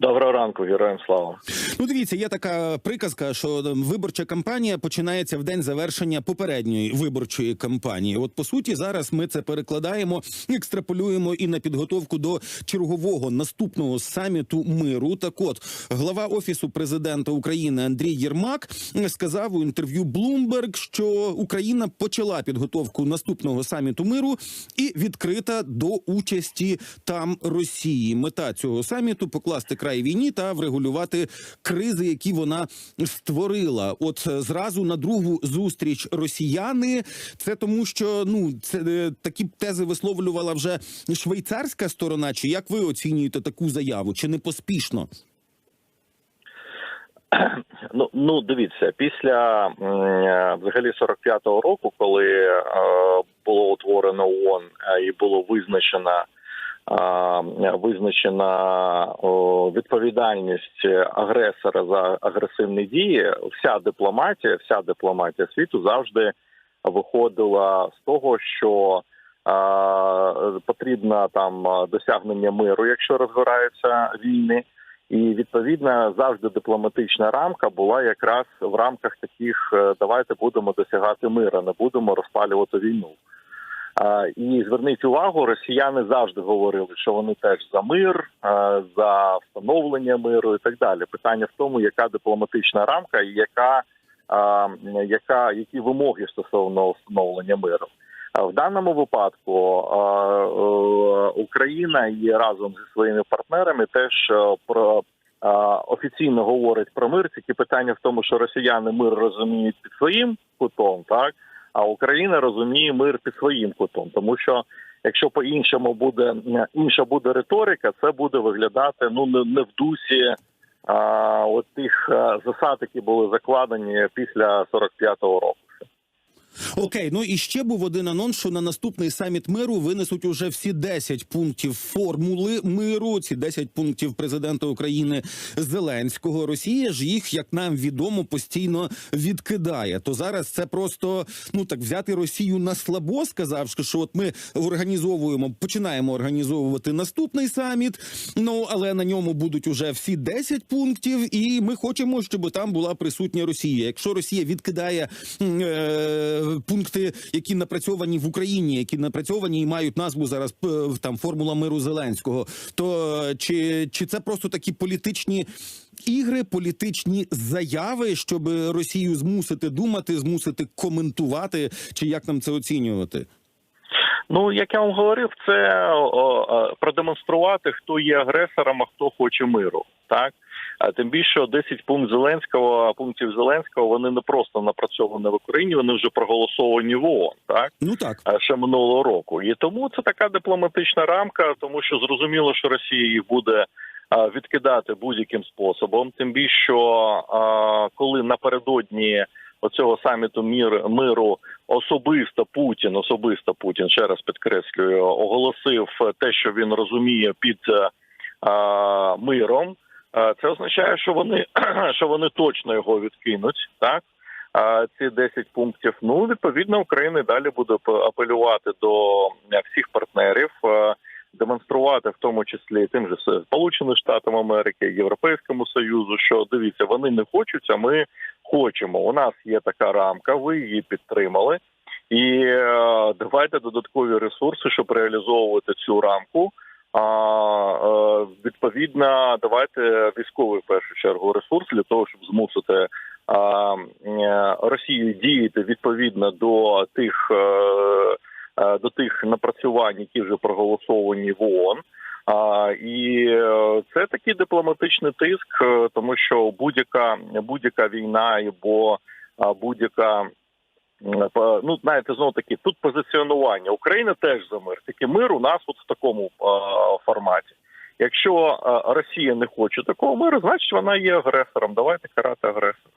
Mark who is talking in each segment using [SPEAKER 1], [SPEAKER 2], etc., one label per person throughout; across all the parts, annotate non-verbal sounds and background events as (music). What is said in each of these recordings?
[SPEAKER 1] Доброго ранку, героям слава.
[SPEAKER 2] Ну, дивіться, є така приказка, що виборча кампанія починається в день завершення попередньої виборчої кампанії. От по суті, зараз ми це перекладаємо, екстраполюємо і на підготовку до чергового наступного саміту миру. Так, от глава офісу президента України Андрій Єрмак сказав у інтерв'ю Bloomberg, що Україна почала підготовку наступного саміту миру і відкрита до участі там Росії. Мета цього саміту покласти край війні та врегулювати кризи, які вона створила. От е, зразу на другу зустріч росіяни. Це тому, що ну це е, такі тези висловлювала вже швейцарська сторона. Чи як ви оцінюєте таку заяву? Чи не поспішно? (clears throat)
[SPEAKER 1] Ну ну дивіться, після е, взагалі 45-го року, коли е, було утворено ООН і було визначено визначена відповідальність агресора за агресивні дії, вся дипломатія, вся дипломатія світу завжди виходила з того, що потрібно там досягнення миру, якщо розгораються війни. І відповідно завжди дипломатична рамка була якраз в рамках таких е, давайте будемо досягати мира, не будемо розпалювати війну. І зверніть увагу, росіяни завжди говорили, що вони теж за мир, за встановлення миру і так далі. Питання в тому, яка дипломатична рамка і яка, яка які вимоги стосовно встановлення миру. В даному випадку е, Україна і разом зі своїми партнерами теж е, про офіційно говорить про мир. Тільки питання в тому, що росіяни мир розуміють під своїм кутом, так а Україна розуміє мир під своїм кутом, тому що. Якщо по іншому буде інша буде риторика, це буде виглядати ну не, не в дусі а, от тих засад, які були закладені після 45-го року.
[SPEAKER 2] Окей, ну і ще був один анонс, що на наступний саміт миру винесуть уже всі 10 пунктів формули миру. Ці 10 пунктів президента України Зеленського. Росія ж їх, як нам відомо, постійно відкидає. То зараз це просто ну так взяти Росію на слабо, сказавши, що от ми організовуємо, починаємо організовувати наступний саміт. Ну але на ньому будуть уже всі 10 пунктів, і ми хочемо, щоб там була присутня Росія. Якщо Росія відкидає. Е- пункти, які напрацьовані в Україні, які напрацьовані і мають назву зараз е, там формула миру Зеленського. То е, чи, чи це просто такі політичні ігри, політичні заяви, щоб Росію змусити думати, змусити коментувати, чи як нам це оцінювати?
[SPEAKER 1] Ну, як я вам говорив, це о, о, продемонструвати, хто є агресором, а хто хоче миру, так. А тим більше 10 пунктів Зеленського пунктів Зеленського вони не просто напрацьовані в Україні, вони вже проголосовані в ООН, так
[SPEAKER 2] ну так
[SPEAKER 1] ще минулого року. І тому це така дипломатична рамка, тому що зрозуміло, що Росія їх буде відкидати будь-яким способом. Тим більше, що коли напередодні оцього саміту мір миру особисто Путін, особисто Путін ще раз підкреслюю, оголосив те, що він розуміє під а, миром. Це означає, що вони (clears throat) що вони точно його відкинуть, так ці 10 пунктів. Ну відповідно, Україна далі буде апелювати до всіх партнерів, демонструвати в тому числі тим же Сполученим Штатам Америки, Європейському Союзу, що дивіться, вони не хочуть, а ми хочемо. У нас є така рамка, ви її підтримали, і е, давайте додаткові ресурси, щоб реалізовувати цю рамку. А е, відповідно, давайте військовий в першу чергу ресурс для того, щоб змусити е, Росію діяти відповідно до тих до тих напрацювань, які вже проголосовані в ООН. А, І це такий дипломатичний тиск, тому що будь-яка будь-яка війна або будь-яка ну знаєте, знову таки тут позиціонування України теж за мир. Тільки мир у нас от в такому форматі. Якщо Росія не хоче такого миру, значить вона є агресором. Давайте карати агресора.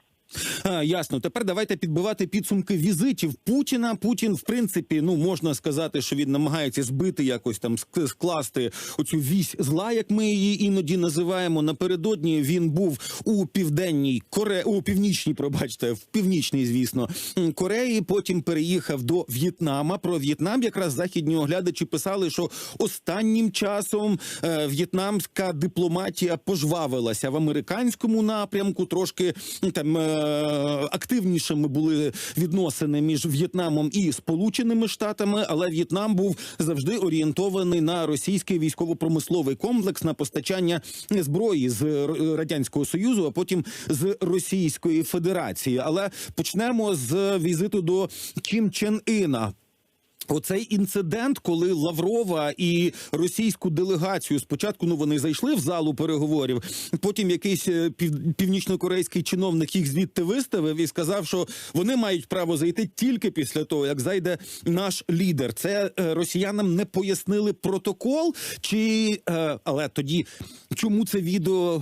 [SPEAKER 2] Ясно. Тепер давайте підбивати підсумки візитів Путіна. Путін, в принципі, ну можна сказати, що він намагається збити якось там скласти оцю вісь зла, як ми її іноді називаємо. Напередодні він був у південній Коре, у північній, пробачте, в північній, звісно, Кореї. Потім переїхав до В'єтнама. Про В'єтнам якраз західні оглядачі писали, що останнім часом е, в'єтнамська дипломатія пожвавилася в американському напрямку. Трошки там е, активнішими були відносини між В'єтнамом і Сполученими Штатами, але В'єтнам був завжди орієнтований на російський військово-промисловий комплекс на постачання зброї з радянського союзу, а потім з Російської Федерації. Але почнемо з візиту до Чен Іна. Оцей інцидент, коли Лаврова і російську делегацію спочатку ну вони зайшли в залу переговорів. Потім якийсь е, пів, північнокорейський чиновник їх звідти виставив і сказав, що вони мають право зайти тільки після того, як зайде наш лідер. Це е, росіянам не пояснили протокол, чи е, але тоді чому це відео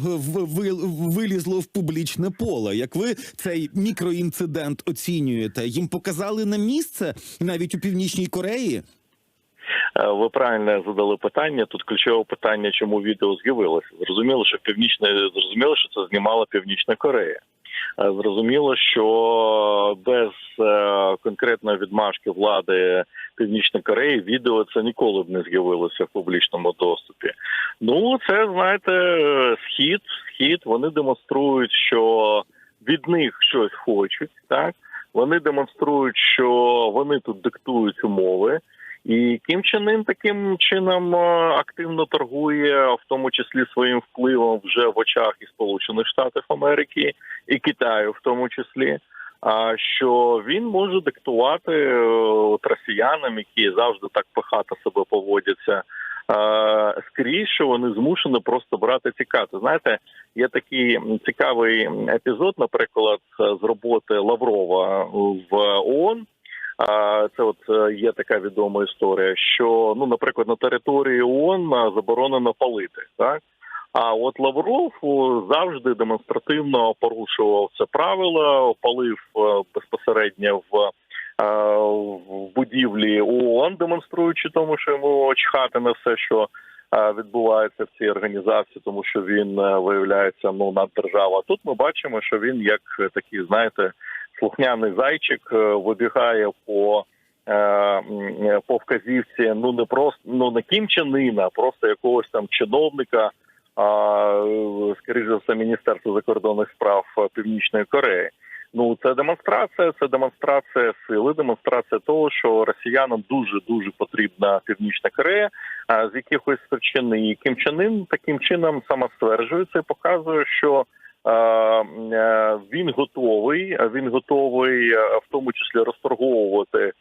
[SPEAKER 2] вилізло в публічне поле? Як ви цей мікроінцидент оцінюєте? Їм показали на місце навіть у північній Кореї.
[SPEAKER 1] Е, Ви правильно задали питання. Тут ключове питання, чому відео з'явилося. Зрозуміло, що північне зрозуміло, що це знімала Північна Корея. Е, Зрозуміло, що без е, конкретної відмашки влади Північної Кореї відео це ніколи б не з'явилося в публічному доступі. Ну, це знаєте, схід, схід. Вони демонструють, що від них щось хочуть, так вони демонструють, що вони тут диктують умови. І Кім Чен Ын таким чином е, активно торгує, в тому числі своїм впливом вже в очах і Сполучених Штатів Америки, і Китаю, в тому числі. А що він може диктувати е, от росіянам, які завжди так пихато себе поводяться, е, що вони змушені просто брати тікати. Знаєте, є такий цікавий епізод, наприклад, з роботи Лаврова в ООН. Це от е, є така відома історія, що ну, наприклад, на території ООН заборонено палити, так. А от Лавров завжди демонстративно порушував це правило, палив е, безпосередньо в, е, в будівлі ООН, демонструючи тому, що йому чхати на все, що е, відбувається в цій організації, тому що він е, виявляється ну наддержава. Тут ми бачимо, що він як е, такий, знаєте, слухняний зайчик е, вибігає по. е, е, По вказівці, ну не просто ну не Кім Чен а просто якогось там чиновника, а е, скоріш за все, міністерство закордонних справ е, Північної Кореї. Ну це демонстрація, це демонстрація сили, демонстрація того, що росіянам дуже дуже потрібна Північна Корея, а з якихось причин і Кім Чен таким чином самостверджується і показує, що е, він готовий, він готовий е, в тому числі розторговувати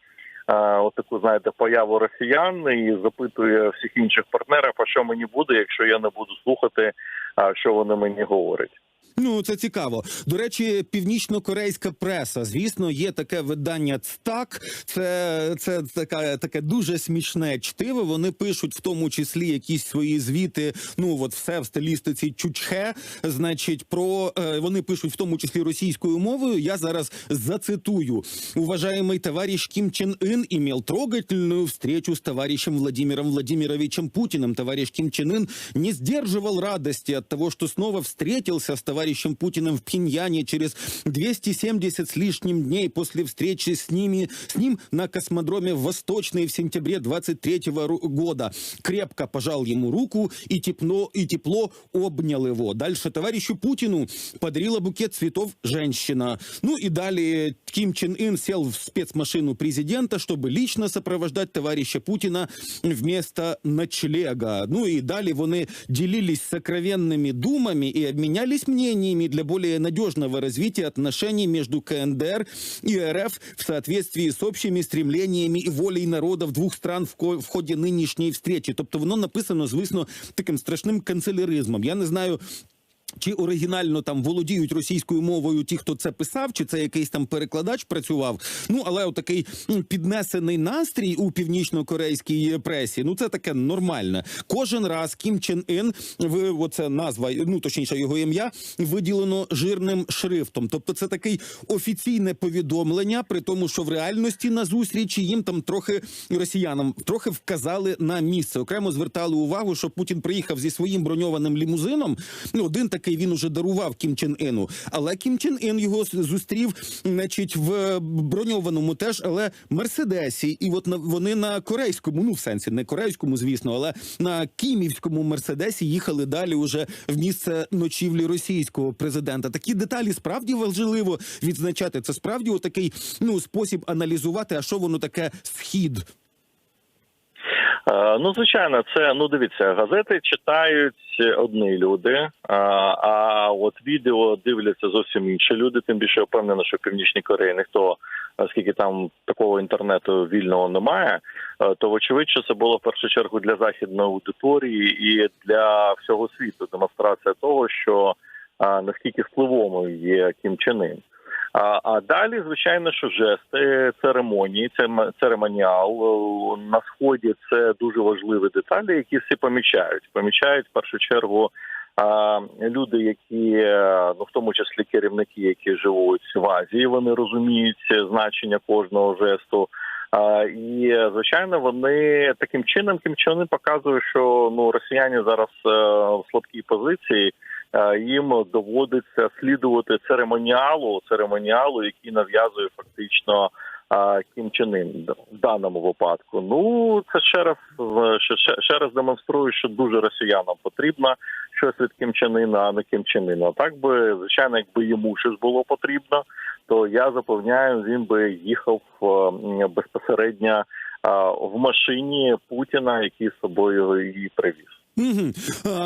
[SPEAKER 1] от таку, знаєте, появу росіян і запитує всіх інших партнерів, а що мені буде, якщо я не буду слухати, що вони мені говорять.
[SPEAKER 2] Ну це цікаво. До речі, північно-корейська преса. Звісно, є таке видання ЦТАК. Це, це така таке дуже смішне чтиво. Вони пишуть в тому числі якісь свої звіти. Ну от все в стилістиці чучхе. Значить, про е, вони пишуть в тому числі російською мовою. Я зараз зацитую. Уважаемый товарищ Ким Чен Ын имел трогательную встречу с товарищем Владимиром Владимировичем Путиным. Товарищ Ким Чен Ын не сдерживал радости от того, что снова встретился с товарищем Путиным в Пхеньяне через 270 с лишним дней после встречи с ними, с ним на космодроме Восточной в сентябре 23 года. Крепко пожал ему руку и тепло, и тепло обнял его. Дальше товарищу Путину подарила букет цветов женщина. Ну и далее Ким Чен Ын сел в спецмашину президента, чтобы лично сопровождать товарища Путина вместо ночлега. Ну и далее вони делились сокровенными думами и обменялись мнениями для более надежного развития отношений между КНДР и РФ в соответствии с общими стремлениями и волей народов двух стран в, ко- в ході нинішньої встречі. Тобто воно написано, звісно, таким страшним канцеляризмом. Я не знаю. Чи оригінально там володіють російською мовою ті, хто це писав, чи це якийсь там перекладач працював. Ну але отакий піднесений настрій у північно-корейській пресі. Ну це таке нормальне. Кожен раз Кім Чен Ін, ви оце назва, ну точніше його ім'я, виділено жирним шрифтом. Тобто, це такий офіційне повідомлення, при тому, що в реальності на зустрічі їм там трохи росіянам трохи вказали на місце. Окремо звертали увагу, що Путін приїхав зі своїм броньованим лімузином. Ну, один такий він уже дарував Кім Чен Іну, але Кім Чен Ін його зустрів, значить, в броньованому теж, але мерседесі. І от вони на корейському, ну в сенсі не корейському, звісно, але на кімівському мерседесі їхали далі уже в місце ночівлі російського президента. Такі деталі справді важливо відзначати. Це справді отакий ну спосіб аналізувати, а що воно таке схід.
[SPEAKER 1] Е, Ну, звичайно, це ну дивіться, газети читають одні люди, а, а от відео дивляться зовсім інші люди. Тим більше я впевнений, що в північній Кореї ніхто, оскільки там такого інтернету вільного немає, е, то вочевидь, що це було в першу чергу для західної аудиторії і для всього світу демонстрація того, що наскільки впливовим є Кім Чен Ін. А, а далі, звичайно, що жести, церемонії, це церемоніал Е, на сході. Це дуже важливі деталі, які всі помічають. Помічають в першу чергу а, люди, які е, ну в тому числі керівники, які живуть в Азії, вони розуміють значення кожного жесту. А, і звичайно, вони таким чином Кім Чен показує, що ну росіяни зараз е, в слабкій позиції. Е, їм доводиться слідувати церемоніалу, церемоніалу, який нав'язує фактично е, Кім Чен Ын в даному випадку. Ну це ще раз е, ще, ще, раз демонструє, що дуже росіянам потрібно щось від Кім Чен Іна, а не Кім Чен Іна. Так би звичайно, якби йому щось було потрібно, то я запевняю, він би їхав безпосередньо в машині Путіна, який з собою її привіз.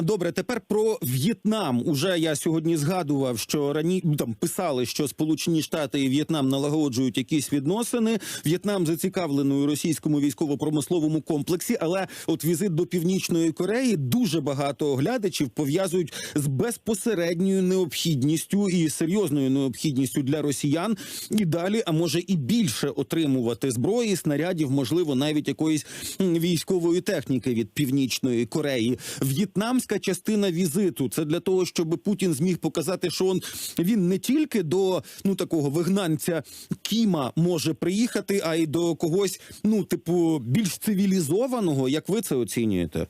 [SPEAKER 2] Добре, тепер про В'єтнам. Уже я сьогодні згадував, що рані ну, там писали, що Сполучені Штати і В'єтнам налагоджують якісь відносини. В'єтнам зацікавлений у російському військово-промисловому комплексі, але от візит до Північної Кореї дуже багато оглядачів пов'язують з безпосередньою необхідністю і серйозною необхідністю для росіян і далі, а може і більше отримувати зброї, снарядів, можливо, навіть якоїсь військової техніки від Північної Кореї. В'єтнамська частина візиту це для того, щоб Путін зміг показати, що он він не тільки до ну такого вигнанця Кіма може приїхати, а й до когось, ну типу, більш цивілізованого. Як ви це оцінюєте?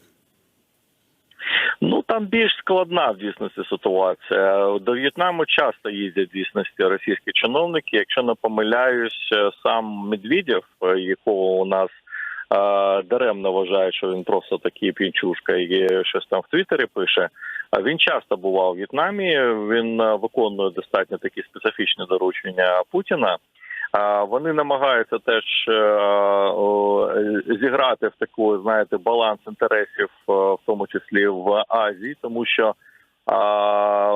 [SPEAKER 1] Ну там більш складна в дійсності ситуація. До В'єтнаму часто їздять в дійсності російські чиновники. Якщо не помиляюсь, сам Медведєв, якого у нас е, даремно вважає, що він просто такий пінчушка і щось там в Твіттері пише. Він часто бував в В'єтнамі. Він е, виконує достатньо такі специфічні доручення Путіна. А Вони намагаються теж е, зіграти в таку, знаєте, баланс інтересів, е, в тому числі в Азії, тому що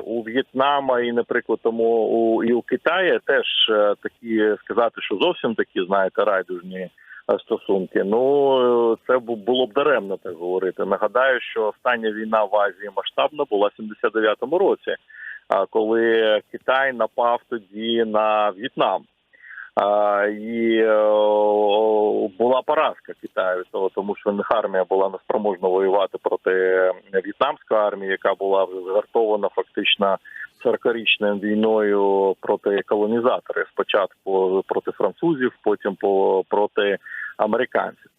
[SPEAKER 1] у В'єтнама і, наприклад, тому у і у Китаї теж такі сказати, що зовсім такі, знаєте, райдужні стосунки. Ну це було б даремно так говорити. Нагадаю, що остання війна в Азії масштабна була в 79-му році, коли Китай напав тоді на В'єтнам. І е, була поразка Китаю, того, тому що них армія була неспроможна воювати проти в'єтнамської армії, яка була вже згартована фактично 40-річною війною проти колонізаторів. Спочатку проти французів, потім по проти американців.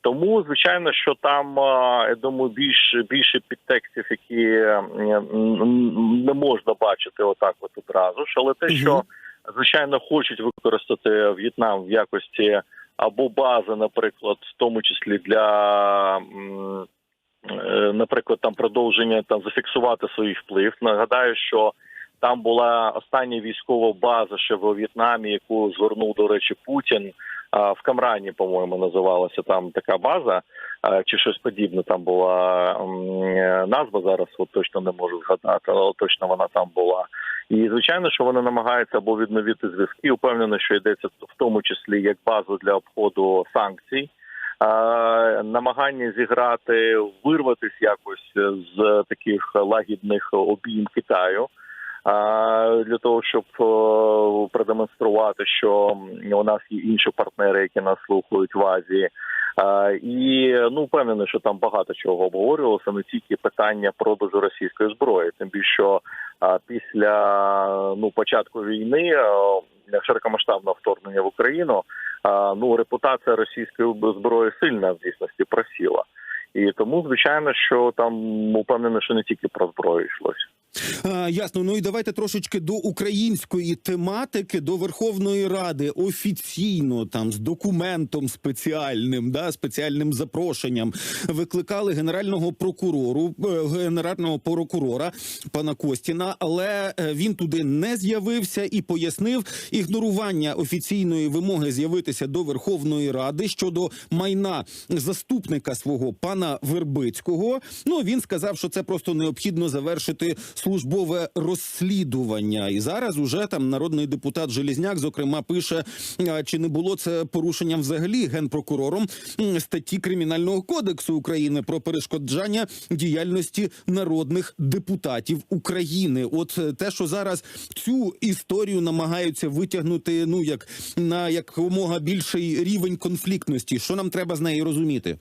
[SPEAKER 1] Тому, звичайно, що там я думаю, більш більше підтекстів, які не можна бачити отак, от одразу ж, але те, що звичайно хочуть використати В'єтнам в якості або бази, наприклад, в тому числі для. е, Наприклад, там продовження там зафіксувати свій вплив. Нагадаю, що там була остання військова база ще в В'єтнамі, яку згорнув, до речі, Путін. В Камрані, по-моєму, називалася там така база, чи щось подібне. Там була е, назва зараз, от точно не можу згадати, але точно вона там була. І звичайно, що вони намагаються або відновити зв'язки. Упевнено, що йдеться в тому числі як базу для обходу санкцій. е, намагання зіграти, вирватися якось з таких лагідних обійм Китаю. Для того щоб е, продемонструвати, що у нас є інші партнери, які нас слухають в Азії, і ну впевнений, що там багато чого обговорювалося, не тільки питання продажу російської зброї, тим більше що після ну початку війни е, широкомасштабного вторгнення в Україну, ну репутація російської зброї сильна в дійсності просіла. І тому, звичайно, що там упевнений, що не тільки про зброю йшлося.
[SPEAKER 2] Ясно. Ну і давайте трошечки до української тематики, до Верховної Ради офіційно там з документом спеціальним, да, спеціальним запрошенням викликали генерального прокурору, е, генерального прокурора пана Костіна, але е, він туди не з'явився і пояснив ігнорування офіційної вимоги з'явитися до Верховної Ради щодо майна заступника свого пана Вербицького. Ну він сказав, що це просто необхідно завершити службове розслідування. І зараз уже там народний депутат Желізняк, зокрема, пише, чи не було це порушенням взагалі генпрокурором статті кримінального кодексу України про перешкоджання діяльності народних депутатів України. От е, те, що зараз цю історію намагаються витягнути, ну як на якомога більший рівень конфліктності. Що нам треба з нею розуміти?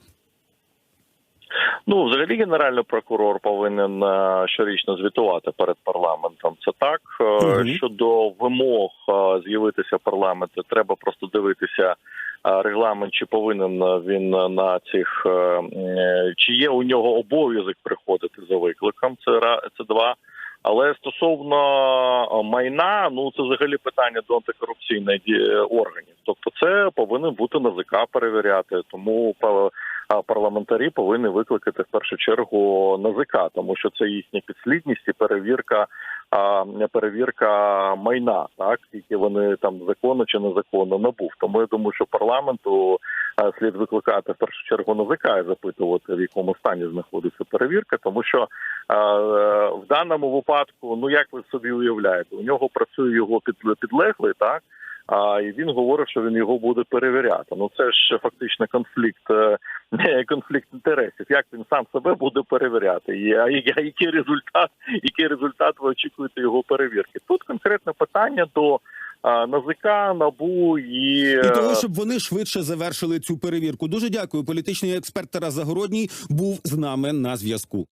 [SPEAKER 1] Ну, взагалі, генеральний прокурор повинен е, щорічно звітувати перед парламентом. Це так
[SPEAKER 2] Мгм.
[SPEAKER 1] щодо вимог е, з'явитися в парламенті, треба просто дивитися регламент, чи повинен він на цих чи є у нього обов'язок приходити за викликом. Це це два. Але стосовно майна, ну це взагалі питання до антикорупційних органів. Тобто, це повинен бути НАЗК перевіряти. Тому парламентарі повинні викликати в першу чергу НАЗК, тому що це їхня підслідність і перевірка а, перевірка майна, так які вони там законно чи незаконно набув. Тому я думаю, що парламенту слід викликати в першу чергу НАЗК і запитувати в якому стані знаходиться перевірка, тому що в даному випадку, ну як ви собі уявляєте, у нього працює його під, підлеглий, так. А і він говорив, що він його буде перевіряти. Ну це ж фактично конфлікт е, (laughs) конфлікт інтересів. Як він сам себе буде перевіряти? І, а який результат, (laughs) який результат ви очікуєте його перевірки? Тут конкретне питання до НАЗК, НАБУ і,
[SPEAKER 2] І
[SPEAKER 1] е,
[SPEAKER 2] того, щоб вони швидше завершили цю перевірку. Дуже дякую. Політичний експерт Тарас Загородній був з нами на зв'язку.